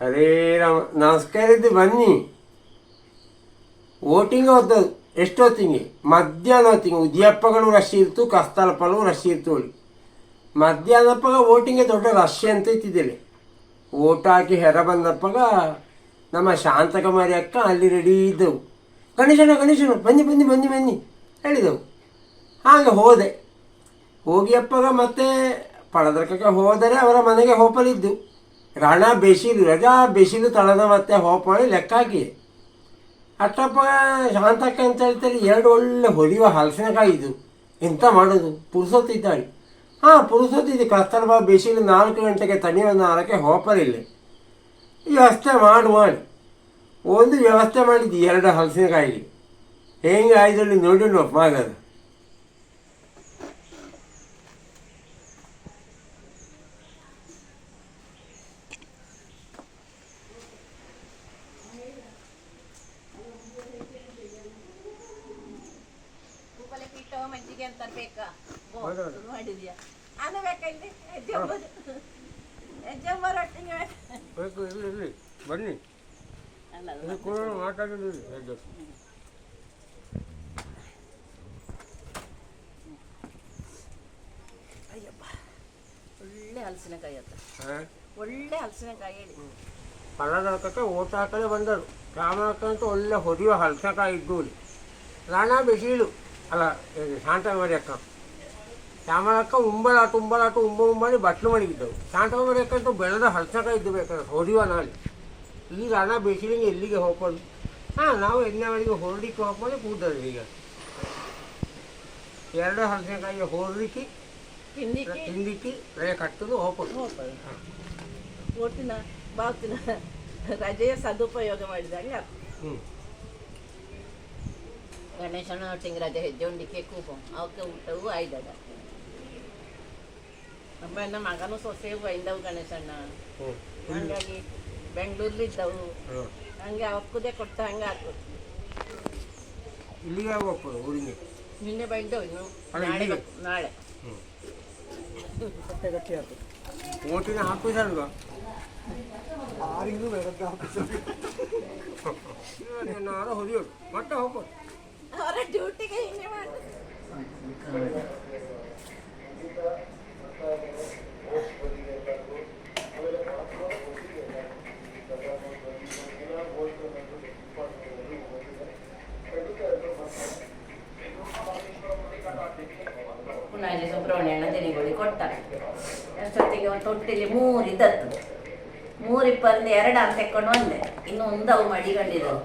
ಹರೇ ರಾಮ ನಮಸ್ಕಾರದ್ದು ಬನ್ನಿ. ಓಟಿಂಗ್ ಹೋದದ್ದು ಎಷ್ಟೊತ್ತಿಗೆ ಮಧ್ಯಾಹ್ನ ಹೊತ್ತಿಗೆ ಉದ್ಯಪ್ಪಗಳು ರಶ್ ಇರ್ತು ಕಸ್ತಲಪಲು ರಶ್ ಇರ್ತು ಹೇಳಿ ಮಧ್ಯಾಹ್ನಪ್ಪಗ ವೋಟಿಂಗೆ ದೊಡ್ಡ ರಶ್ ಅಂತ ಇತ್ತಿದ್ದೇನೆ ಓಟ್ ಹಾಕಿ ಹೆರ ಬಂದಪ್ಪಗ ನಮ್ಮ ಶಾಂತಕುಮಾರಿ ಅಕ್ಕ ಅಲ್ಲಿ ರೆಡಿ ಇದ್ದವು. ಗಣೇಶನ ಗಣೇಶನು ಬನ್ನಿ ಬನ್ನಿ ಬನ್ನಿ ಬನ್ನಿ ಹೇಳಿದೆವು. ಹಾಗೆ ಹೋದೆ. ಹೋಗಿ ಅಪ್ಪಗ ಮತ್ತೆ ಪಳದರ್ಕಕ್ಕೆ ಹೋದರೆ ಅವರ ಮನೆಗೆ ಹೋಪಲಿದ್ದು. ರಣ ಬೇಸಿನ ರಜಾ ಬೇಸಿನ ತಳದ ಮತ್ತೆ ಹೋಪ ಮಾಡಿ ಲೆಕ್ಕ ಹಾಕಿ ಅಟ್ಟಪ್ಪ ಶಾಂತಕ್ಕ ಅಂತ ಹೇಳ್ತಾರೆ ಎರಡು ಒಳ್ಳೆ ಹೊಲಿಯುವ ಹಲಸಿನಕಾಯಿ ಇದು ಎಂತ ಮಾಡೋದು? ಪುರುಸೊತ್ತಿದ್ದಾಳೆ. ಹಾಂ ಪುರುಸೊತ್ತಿದ್ದು ಕಸ್ತರ್ಬ ಬೇಸಿನ ನಾಲ್ಕು ಗಂಟೆಗೆ ತನಿಯ ನಾಲ್ಕೆ ಹೋಪಲಿಲ್ಲ ವ್ಯವಸ್ಥೆ ಮಾಡು ಮಾಡಿ. ಒಂದು ವ್ಯವಸ್ಥೆ ಮಾಡಿದ್ದು ಎರಡು ಹಲಸಿನಕಾಯಿಗೆ ಹೆಂಗೆ ಆಯ್ದಲ್ಲಿ ನೋಡಿ ನೋಪ್ಪ ಉಪ್ಪಲೆ ಮಜ್ಜಿಗೆ ಅಂತ ಬೇಕಾ ಗೋ, ಹೌದೌದು. ಶುರು ಮಾಡಿದ್ಯಾ? ಅದು ಬೇಕಾ ಇಲ್ಲಿ? ಹೆಜ್ಜೆಂಬರು ಹೆಜ್ಜೆಂಬರೊಟ್ಟಿಗೆ ಬೇಕಾ? ಬೇಕು ಇರಲಿ ಇರಲಿ. ಬನ್ನಿ. ಅಲ್ಲ ಅದು ಇದು ಕೂಡ ಮಾತಾಡೋದು ಹೇಗೆ? ಅಯ್ಯಪ್ಪ ಒಳ್ಳೆ ಹಲಸಿನಕಾಯಿ ಅಂತ ಹಾಂ. ಒಳ್ಳೆ ಹಲಸಿನಕಾಯಿ ಹೇಳಿ. ಪಲ್ಲದಕ್ಕೆ ಓಟ್ ಹಾಕದೆ ಬಂದರು. ರಾಮಕ್ಕಂತೂ ಒಳ್ಳೆ ಹೊಡೆಯುವ ಹಲಸಕಾಯಿ ಇದ್ದು ಅಲ್ಲಿ. ರಾಣ ಬಿಸಿಲು. ಅಲ್ಲ ಶಾಂತಮಾರಿ ಶಾಂತಕುಮಾರಿ ಅಕ್ಕ. ಶ್ಯಾಮಲಕ್ಕ ಉಂಬಲಾಟ ಉಂಬಲಾಟ ಉಂಬ ಉಂಬಳಿ ಬಟ್ಲು ಮಡಗಿದ್ದವು ಶಾಂತಕುಮಾರಿ ಅಕ್ಕಂತೂ ಬೆಳೆದ ಹಲಸಕ ಇದ್ದು ಬೇಕಾದ್ರೆ ಹೊಡಿವಾ ನಾಳೆ. ಈ ಹಣ ಬಿಸಿಲಿಗೆ ಎಲ್ಲಿಗೆ ಹೋಗ್ಬೋದು? ಹಾಂ ನಾವು ಎಣ್ಣೆವರೆಗೆ ಹೊರಡಿಕ್ಕೆ ಹೋಗ್ಬೋದು ಕೂದಲು ಈಗ. ಎರಡು ಹಲಸಿನಕಾಯಿಗೆ ಹೊರಲಿಕ್ಕೆ ತಿಂದಿಕ್ಕಿ ರೇ ಕಟ್ಟದು ಹೋಗ್ಬೋದು. ಒಟ್ಟಿನ ಬಾತಿನ ರಜೆಯ ಸದುಪಯೋಗ ಮಾಡಿದಾಗ ಹ್ಞೂ ಗಣೇಶನ ಒಟ್ಟಿಗೆ ರಜೆ ಹೆಜ್ಜೆ ಉಂಡಿಕೆ ಕೂಪ. ಅವಕ್ಕೆ ಊಟವೂ ಆಯ್ದದ ನಮ್ಮ ಮಗನೂ ಸೊಸೆಯೂ ಬೈಂದವು ಗಣೇಶಣ್ಣ. ಹಂಗಾಗಿ ಬೆಂಗಳೂರ್ಲಿದ್ದವು ಹಂಗೆ ಅವಕ್ಕುದೇ ಕೊಟ್ಟ ಹಂಗೆ ಹಾಕು ಇಲ್ಲಿಗೆ ಹೋಗ್ಬೋದು ಊರಿಗೆ? ನಿನ್ನೆ ಬೈಂದವು ಇನ್ನು. ನಾಳೆ ನಾಳೆ? ಬೇಕು, ನಾಳೆ ಓಟಿನ ಆಫೀಸ್ ಅಲ್ವಾ ನಾನು ಹೊಲಿಯೋದು ಮತ್ತೆ ಹೋಗ್ಬೋದು. ಅವರ ಡ್ಯೂಟಿಗೆ ಹಿಂಗೆ ಮಾಡಿ ಪುನಃ ಇಲ್ಲಿ ಸುಬ್ರಹ್ಮಣ್ಯನ ದಿನಿಗಳು ಕೊಟ್ಟಾರೆ ಅಷ್ಟೊತ್ತಿಗೆ ಒಂದು ತೊಟ್ಟಿಲಿ ಮೂರು ಇದ್ದದ್ದು. ಮೂರಿಪ್ಪಂದು ಎರಡು ಅಂತ ತೆಕ್ಕೊಂಡು ಬಂದೆ. ಇನ್ನು ಒಂದು ಅವು ಮಡಿಗಂಡಿದ್ದವು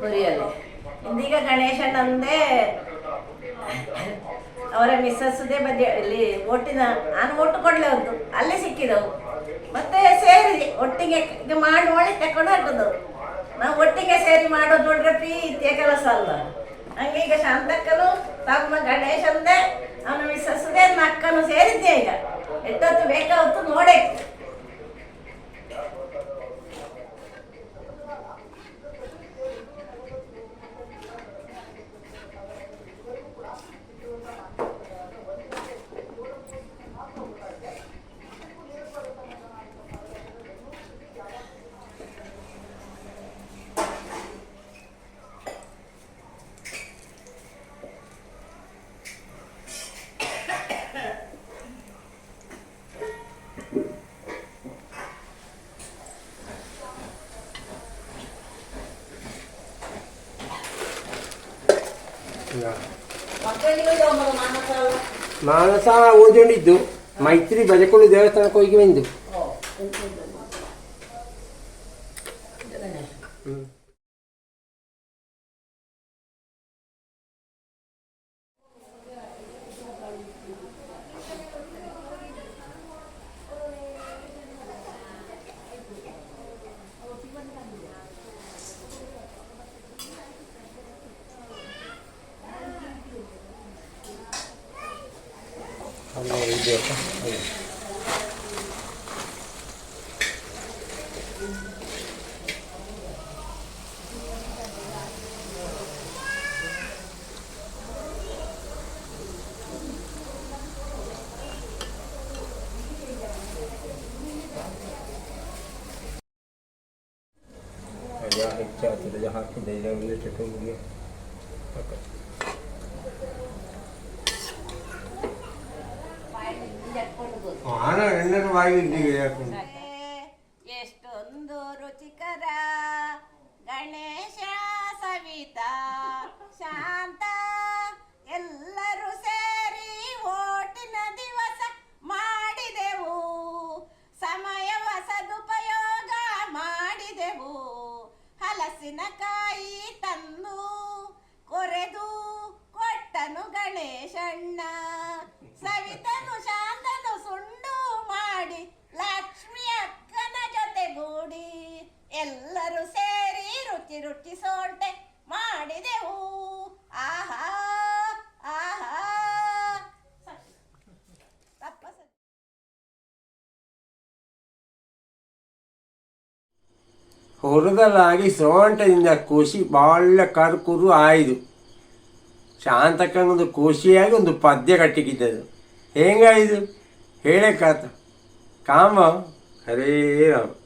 ಹುರಿಯಲ್ಲಿ ಇಂದೀಗ ಗಣೇಶನಂದೇ ಅವರ ಮಿಸ್ಸಸ್ದೇ ಬದಿ ಇಲ್ಲಿ ಒಟ್ಟಿನ ನಾನು ಒಟ್ಟು ಕೊಡಲೇ ಒಂದು ಅಲ್ಲೇ ಸಿಕ್ಕಿದವು. ಮತ್ತೆ ಸೇರಿ, ಒಟ್ಟಿಗೆ ಇದು ಮಾಡಿ ಮಾಡಿ ತಕೊಂಡು ಹಾಕೋದು ನಾವು ಒಟ್ಟಿಗೆ ಸೇರಿ ಮಾಡೋದು ನೋಡ್ರೆ ಪ್ರೀತಿಯ ಕೆಲಸ ಅಲ್ಲ ಹಂಗೆ ಈಗ ಶಾಂತಕ್ಕನು, ತಮ್ಮ ಗಣೇಶಂದೇ, ಅವನ ಮಿಸ್ಸಸ್ದೇ ನಕ್ಕನು ಸೇರಿದ್ದೆ ಈಗ. ಎಷ್ಟೊತ್ತು ಬೇಕಾವತ್ತು ನೋಡೇ. ಮಾನಸ ಮಾನಸ ಓದಿಕೊಂಡಿದ್ದು ಮೈತ್ರಿ ಬಜಕೊಳ್ಳು ದೇವಸ್ಥಾನಕ್ಕೆ ಹೋಗಿ ಬಂದು ಹ್ಞೂ ಅಲ್ಲ ಇದೆಯಪ್ಪ ಅದೇ ಹೆಚ್ಚಾಗ್ತದೆ ಹಾಕಿದ್ದೆ ಇಲ್ಲ ಒಂದು ಆನ ಎಷ್ಟೊಂದು ರುಚಿಕರ ಗಣೇಶ ಸವಿತಾ ಶಾಂತ ಎಲ್ಲರೂ ಸೇರಿ ಓಟಿನ ದಿವಸ ಮಾಡಿದೆವು. ಸಮಯವ ಸದುಪಯೋಗ ಮಾಡಿದೆವು. ಹಲಸಿನಕಾಯಿ ರುಚಿ ರುಚಿ ಮಾಡಿದೆವು. ಆಹಾ ಆಹಾ. ಹೊರದಲ್ಲಾಗಿ ಸೋಂಟದಿಂದ ಕೋಶಿ ಬಾಳ ಕರ್ಕುರು ಆಯ್ದು. ಶಾಂತಕ್ಕೊಂದು ಕೋಶಿಯಾಗಿ ಒಂದು ಪದ್ಯ ಕಟ್ಟಿಕಿದ್ದದು ಹೆಂಗಾಯ್ದು? ಹೇಳಕ್ಕಾತ ಕಾಮ? ಹರೇ ರಾಮ.